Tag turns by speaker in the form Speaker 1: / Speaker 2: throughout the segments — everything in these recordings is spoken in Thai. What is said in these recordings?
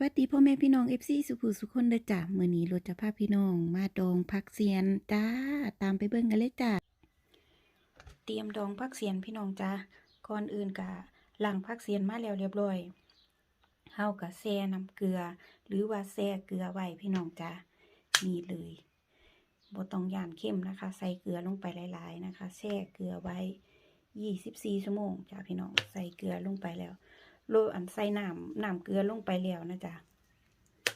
Speaker 1: สวัสดีพ่อแม่พี่น้อง FC สุขุสุคนเด้อจ้ะมื้อนี้รถจะพาพี่น้อง มาดองผักเสียนจ้าตามไปเบิ่งกันเลยจ้าเตรียมดองผักเสียนพี่น้องจ้าก่อนอื่นกะล้างผักเสียนมาแล้วเรียบร้อยเฮากะแช่น้ำเกลือ หรือว่าแช่เกลือไว้พี่น้องจ้านี่เลยบต้องย่านเข้มนะคะ ใส่เกลือลงไปหลาย ๆ นะคะแช่เกลือไว้ 24 ชั่วโมงจ้าพี่น้องใส่เกลือลงไปแล้ว โรยอันใส่น้ำน้ำเกลือลงไปแล้วนะจ๊ะ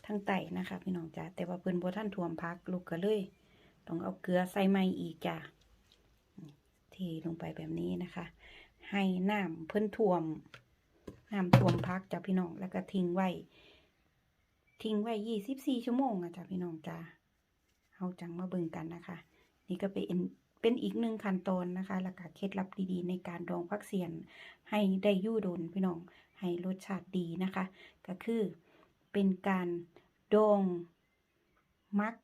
Speaker 1: ทั้งไตนะคะพี่น้องจ้ะแต่ว่าเพิ่นบ่ท่านท่วมพักลูกก็เลย ต้องเอาเกลือใส่ใหม่อีกจ้ะเทลงไปแบบนี้นะคะ ให้น้ำเพิ่นท่วมน้ำท่วมพักจ้ะพี่น้องแล้วก็ทิ้งไว้ ทิ้งไว้ยี่สิบสี่ชั่วโมงอะจ้ะพี่น้องจ้ะเฮาจังมาเบิ่งกันนะคะ นี่ก็เป็นเป็นอีกหนึ่งขั้นตอนนะคะ แล้วก็เคล็ดลับดีๆ ในการดองพักเสียนให้ได้ยู่ดนพี่น้อง ให้รสชาติดีนะคะ ก็คือเป็นการดองมัก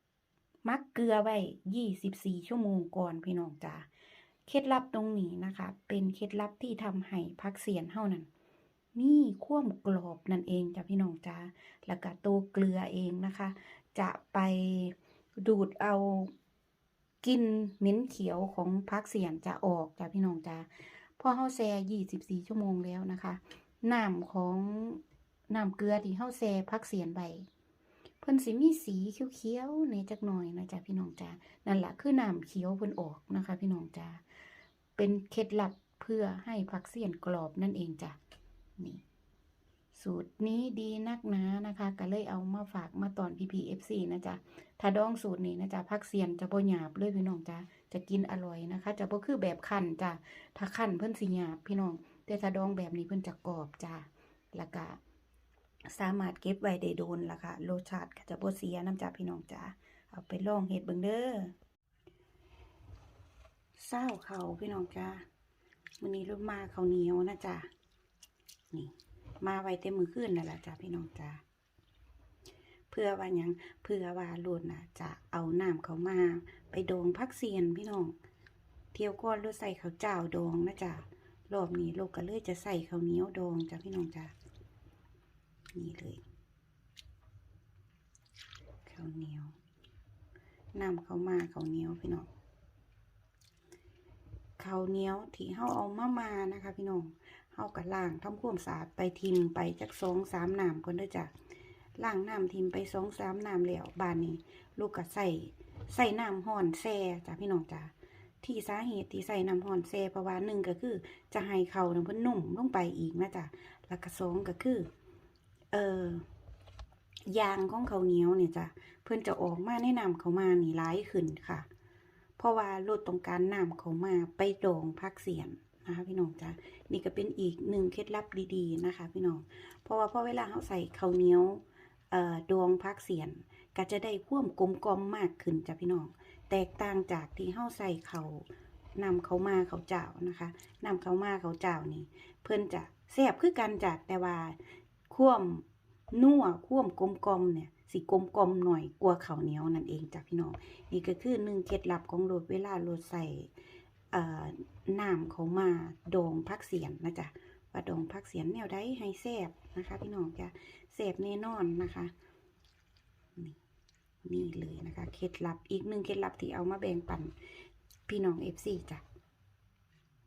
Speaker 1: มักเกลือไว้ 24 ชั่วโมงก่อนพี่น้องจ้าเคล็ดลับตรงนี้นะคะ เป็นเคล็ดลับที่ทำให้พักเสียนเท่านั้น มีความกรอบนั่นเองจ้ะพี่น้องจ้าแล้วก็ตัวเกลือเองนะคะ จะไปดูดเอากินเหม็นเขียวของพักเสียนจะออกจ้ะพี่น้องจ้าพอเฮาแช่24ชั่วโมงแล้วนะคะ น้ำของน้ำเกลือที่เฮาแช่พักเสียนใบเพิ่นสิมีสีเขียวๆในจักหน่อยนะจ๊ะพี่น้องจ้านั่นแหละคือน้ำเขียวเพิ่นออกนะคะ พี่น้องจ้าเป็นเคล็ดลับเพื่อให้พักเสียนกรอบนั่นเองจ้ะนี่ สูตรนี้ดีนักนานะคะ ก็เลยเอามาฝากมาตอน PPFC นะจ๊ะถ้าดองสูตรนี้นะจ๊ะพักเสียนจะบ่หยาบเลยพี่น้องจ้าจะกินอร่อยนะคะ จะบ่คือแบบคั่นจ้ะถ้าคั่นเพิ่นสิหยาบพี่น้อง แต่ถ้าดองแบบนี้เพิ่นจะกรอบจ้าแล้วก็สามารถเก็บไว้ได้โดนล่ะค่ะรสชาติก็จะบ่เสียน้ำจ้าพี่น้องจ้าเอาไปลองเฮ็ดเบิ่งเด้อเศร้าเขาพี่น้องจ้ามื้อนี้รถมาเขาเหนียวนะจ้านี่มาไว้เต็มมือขึ้นนั่นล่ะจ้าพี่น้องจ้าเพื่อว่ายังเพื่อว่าลดน่ะจะเอาน้ำเขามา ไปดองพักเสียนพี่น้อง เที่ยวก่อนรถใส่เขาเจ้าดองนะจ้า รอบนี้ลูกก็เลยจะใส่ข้าวเหนียวดองจ้ะพี่น้องจ้ะนี่เลยข้าวเหนียวนำเข้ามาข้าวเหนียวพี่น้องข้าวเหนียวที่เฮาเอามามานะคะพี่น้องเฮากะล้างทำความสะอาดไปทิมไปจักสองสามน้ำก่อนเด้อจ้ะล้างน้ำทิมไปสองสามน้ำแล้วบานนี้ ลูกก็ใส่ใส่น้ำห่อนแซ่จ้ะพี่น้องจ้ะ ที่สาเหตุที่ใส่น้ำห่อนแซ่เพราะว่าหนึ่งก็คือ จะให้เขาเนี่ยเพิ่นนุ่มลงไปอีกนะจ๊ะแล้วก็สองก็คือ เอ่อยางของเขาเหนียวเนี่ยจ้ะเพิ่อนจะออกมาในะน้ำเขามานี่ร้ายขึ้นค่ะ เพราะว่าลดตรงการน้ำเขามาไปดองพักเสียนนะคะพี่น้องจ้ะนี่ก็เป็นอีกหนึ่งเคล็ดลับดีๆนะคะ พี่น้อง เพราะว่าพอเวลาเขาใส่เขาเหนียวเอ่อดองพักเสียน ก็จะได้ควมกลมกลมมากขึ้นจ้ะพี่น้อง แตกต่างจากที่เฮาใส่เขานำเขามาเขาเจ้านะคะนำเขามาเขาเจ้านี่ เพื่อนจะแซ่บคือกันจ้ะแต่ว่าควมนัวควมกลมกลมเนี่ยสิกลมกลมหน่อยกลัวเขาเหนียวนั่นเองจ้ะพี่น้องนี่ก็คือหนึ่งเคล็ดลับของโรดเวลาโรดใส่เอ่อน้ำเขามาดองพักเสียนนะจ๊ะว่าดองพักเสียนแนวใดให้แซ่บนะคะ พี่น้องจ้ะแซ่บแน่นอนนะคะนี่ นี่เลยนะคะ เคล็ดลับอีกหนึ่งเคล็ดลับที่เอามาแบ่งปันพี่น้องเอฟซีจ้ะ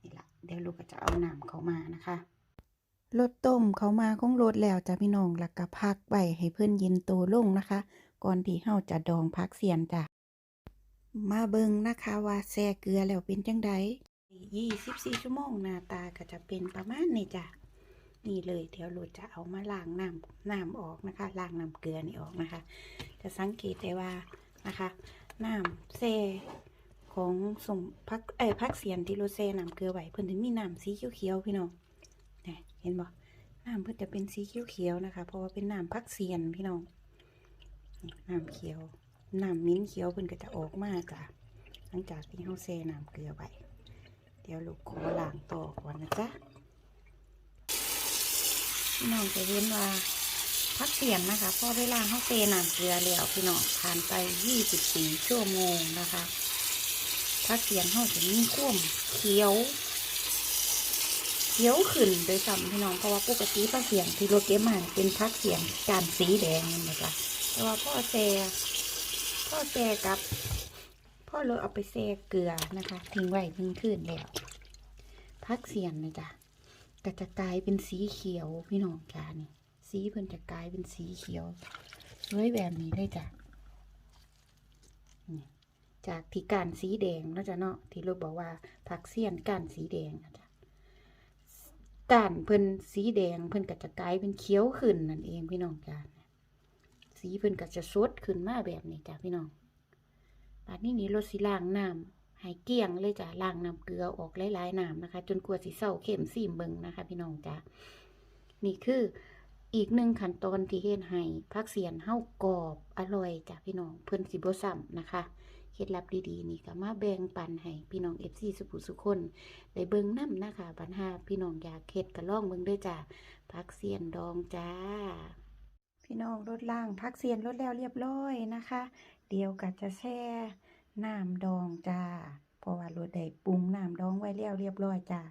Speaker 1: นี่ละเดี๋ยวลูกก็จะเอาน้ำเขามานะคะรดต้มเขามาคงรดแล้วจ้ะพี่น้องแล้วก็พักไว้ให้เพื่อนเย็นโตลงนะคะ ก่อนที่เฮาจะดองพักเสียนจ้ะมาเบิ่งนะคะว่าแซ่เกลือแล้วเป็นจังไดยี่สิบสี่ชั่วโมงหน้าตาก็จะเป็นประมาณนี้จ้ะ นี่เลยเดี๋ยวเราจะเอามาล้างน้ำน้ำออกนะคะล้างน้ำเกลือนี่ออกนะคะ จะสังเกตได้ว่านะคะน้ำเซของสมพักเอ้ยพักเสียนที่เราเซน้ำเกลือไว้เพิ่นถึงมีน้ำสีเขียวๆพี่น้องนี่เห็นบ่น้ำเพิ่นจะเป็นสีเขียวๆนะคะ เพราะว่าเป็นน้ำพักเสียนพี่น้องน้ำเขียวน้ำมิ้นเขียวเพิ่นก็จะออกมากจ้ะหลังจากที่เราเซน้ำเกลือไว้เดี๋ยวลูกขอล้างต่อก่อนนะจ๊ะ พี่น้องจะเว้นว่าพักเปลี่ยนนะคะพราะเวลาเขาเตน้ำเกลือแล้วพี่น้องผ่านไป24ชั่วโมงนะคะพักเปลี่ยนเขาจะมีข้มเขียวเขียวขึ้นโดยซ้ำพี่น้องเพราะว่าปกติผักเสียนที่รถเก็บมาเป็นผักเสียนจานสีแดงนี่นะคะแต่ว่าพ่อแซ่พ่อแซ่กับ พ่อเราเอาไปแซ่เกลือนะคะ ทิ้งไว้หนึ่งคืนแล้วผักเสียนนะจ๊ะ ก็จะกลายเป็นสีเขียวพี่น้องจ้านี่ สีเพิ่นจะกลายเป็นสีเขียวสวยแบบนี้เลยจ้ะจากที่การสีแดงนะจ๊ะเนาะที่เราบอกว่าผักเสี้ยนการสีแดงนะจ๊ะการเพิ่นสีแดงเพิ่นก็จะกลายเป็นเขียวขึ้นนั่นเองพี่น้องจ้าสีเพิ่นก็จะสดขึ้นมาแบบนี้จ้ะพี่น้องป่านนี้นี่รถสิล้างน้ำ ให้เกลี้ยงเลยจ้ะล้างน้ำเกลือออกหลายๆน้ำนะคะ จนกว่าสิเศร้าเข้มสีมเบิงนะคะ พี่น้องจ้ะนี่คืออีกหนึ่งขั้นตอนที่เฮ็ดให้ผักเสียนเฮากรอบอร่อยจ้ะพี่น้องเพิ่นสิบซ้ำนะคะเคล็ดลับดีๆนี่ก็มาแบ่งปันให้พี่น้อง FC สุขุสุคนได้เบิ่งนํนะคะปัญหาพี่น้องอยากเฮ็ดก็ล่องเบิ่งด้อจ้ะผักเสียนดองจ้า พี่น้องรดล่างผักเสียนรดแล้วเรียบร้อยนะคะ เดี๋ยวก็จะแช่ น้ำดองจ้า เพราะว่ารสได้ปรุงน้ำดองไว้แล้วเรียบร้อยจ้า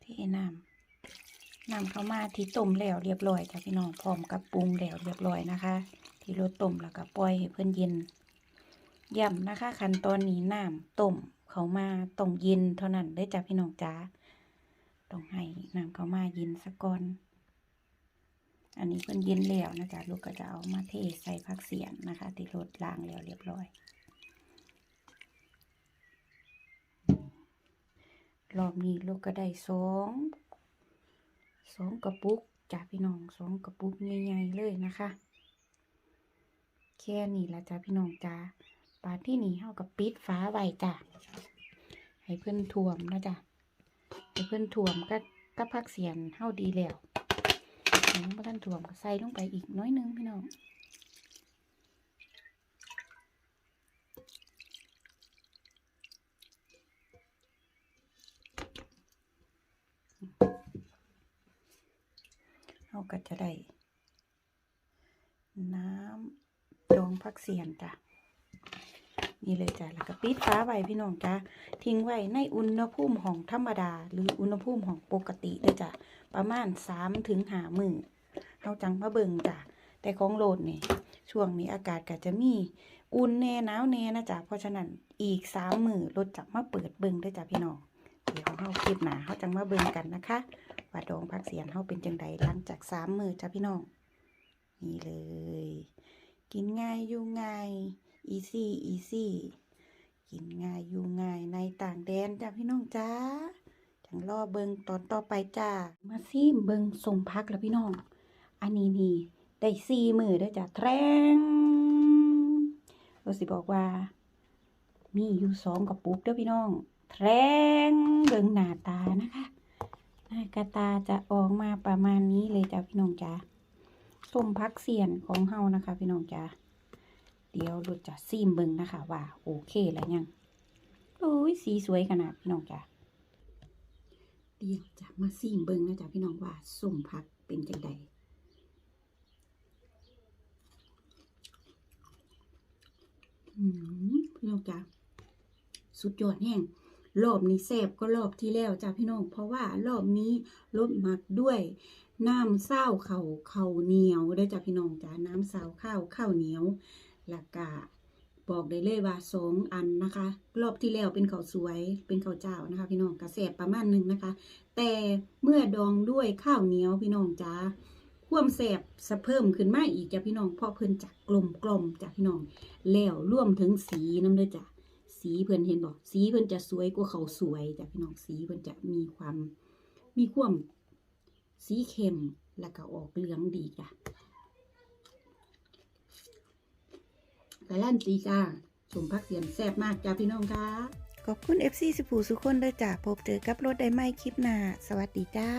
Speaker 1: เทน้ำน้ำเข้ามาที่ต้มแล้วเรียบร้อยจ้าพี่น้องพร้อมกับปรุงแล้วเรียบร้อยนะคะ ที่รสต้มแล้วก็ปล่อยให้เพื่อนเย็นย้ำนะคะขั้นตอนนี้น้ำต้มเข้ามาต้องเย็นเท่านั้นได้จ้าพี่น้องจ้าต้องให้น้ำเข้ามาเย็นสักก่อน อันนี้เพิ่นเย็นแล้วนะจ๊ะลูกก็จะเอามาเทใส่ผักเสียนนะคะที่รดล้างแล้วเรียบร้อย รอบนี้ลูกก็ได้สองสองกระปุกจ้ะพี่น้องสองกระปุกใหญ่ๆเลยนะคะ แค่นี้ละจ้ะพี่น้องจ้าปาที่นี่เฮากับปิดฟ้าไว้จ้ะให้เพิ่อนท่วมนะจ้ะให้เพิ่อนท่วมก็ก็พักเสียนเฮาดีแล้ว ยังบ่ทันถ่วมก็ใส่ลงไปอีกน้อยนึงพี่น้องเราก็จะได้ น้ำดองพักเสียนจ้ะ นี่เลยจ้ะแล้วก็ปิดฟ้าไว้พี่น้องจ้ะทิ้งไว้ในอุณหภูมิของธรรมดา หรืออุณหภูมิของปกติเด้อจ้ะประมาณสามถึงหามือเราจังมาเบิ่งจ้ะแต่ของโหลดนี่ช่วงนี้อากาศก็จะมีอุ่นแน่หนาวแน่นะจ๊ะเพราะฉะนั้นอีกสามมือรถจะมาเปิดเบิ่งด้วยจ้ะพี่น้องเดี๋ยวเราคลิปหนาเขาจังมาเบิ่งกันนะคะว่าดองพักเสียนเขาเป็นจังใดหลังจากสามมือจ้ะพี่น้องนี่เลย กินง่ายอยู่ง่าย อีซี่อีซี่กินง่ายอยู่ง่ายในต่างแดนจ้ะพี่น้องจ้าจังรอเบิงตอนต่อไปจ้า มาซิมเบิงส่งพักแล้วพี่น้อง อันนี้นี่ได้สี่มือเด้อจ้ะแทงเราสิบอกว่า มีอยู่สองกระปุกเด้อพี่น้อง แทงเบิงหน้าตานะคะ หน้ากระตาจะออกมาประมาณนี้เลยจ้ะพี่น้องจ้าส้มพักเสียนของเฮานะคะ พี่น้องจ้า เดี๋ยวเราจะซิมเบิงนะคะ ว่าโอเคแล้วยังโอ้ยสีสวยขนาดพี่น้องจ้าเดี๋ยวจะมาซิมเบิงนะจ๊ะพี่น้องว่าส้มพักเป็นจังใดพี่น้องจ้ะสุดยอดแห้งรอบนี้แซ่บก็รอบที่แล้วจ้ะพี่น้อง เพราะว่ารอบนี้รสหมักด้วยน้ำเศร้าเข่าเข่าเหนียวเด้จ้ะพี่น้องจ้ะน้ำเศร้าข้าวข้าวเหนียว แล้วก็บอกได้เลยว่าสองอันนะคะ รอบที่แล้วเป็นข้าวสวยเป็นข้าวเจ้านะคะ พี่น้องกระแสบประมาณหนึ่งนะคะ แต่เมื่อดองด้วยข้าวเหนียวพี่น้องจ้าความแสบสะเพิ่มขึ้นมาอีกจ้ะพี่น้องเพราะเพิ่นจักกลมกลมๆจ้ะพี่น้อง แล้วร่วมถึงสีน้ำด้อจ้ะสีเพิ่นเห็นบอกสีเพิ่นจะสวยกว่าเขาสวยจ้ะพี่น้องสีเพิ่นจะมีความมีความสีเข้มแล้วก็ออกเหลืองดีจ้ะ การันตีจ้าสมพักเสียมแซ่บมากจ้าพี่น้องค่ะขอบคุณ FC สุภูสุคนเด้จ้าพบเจอกับรถได้ไหมคลิปหน้า สวัสดีจ้า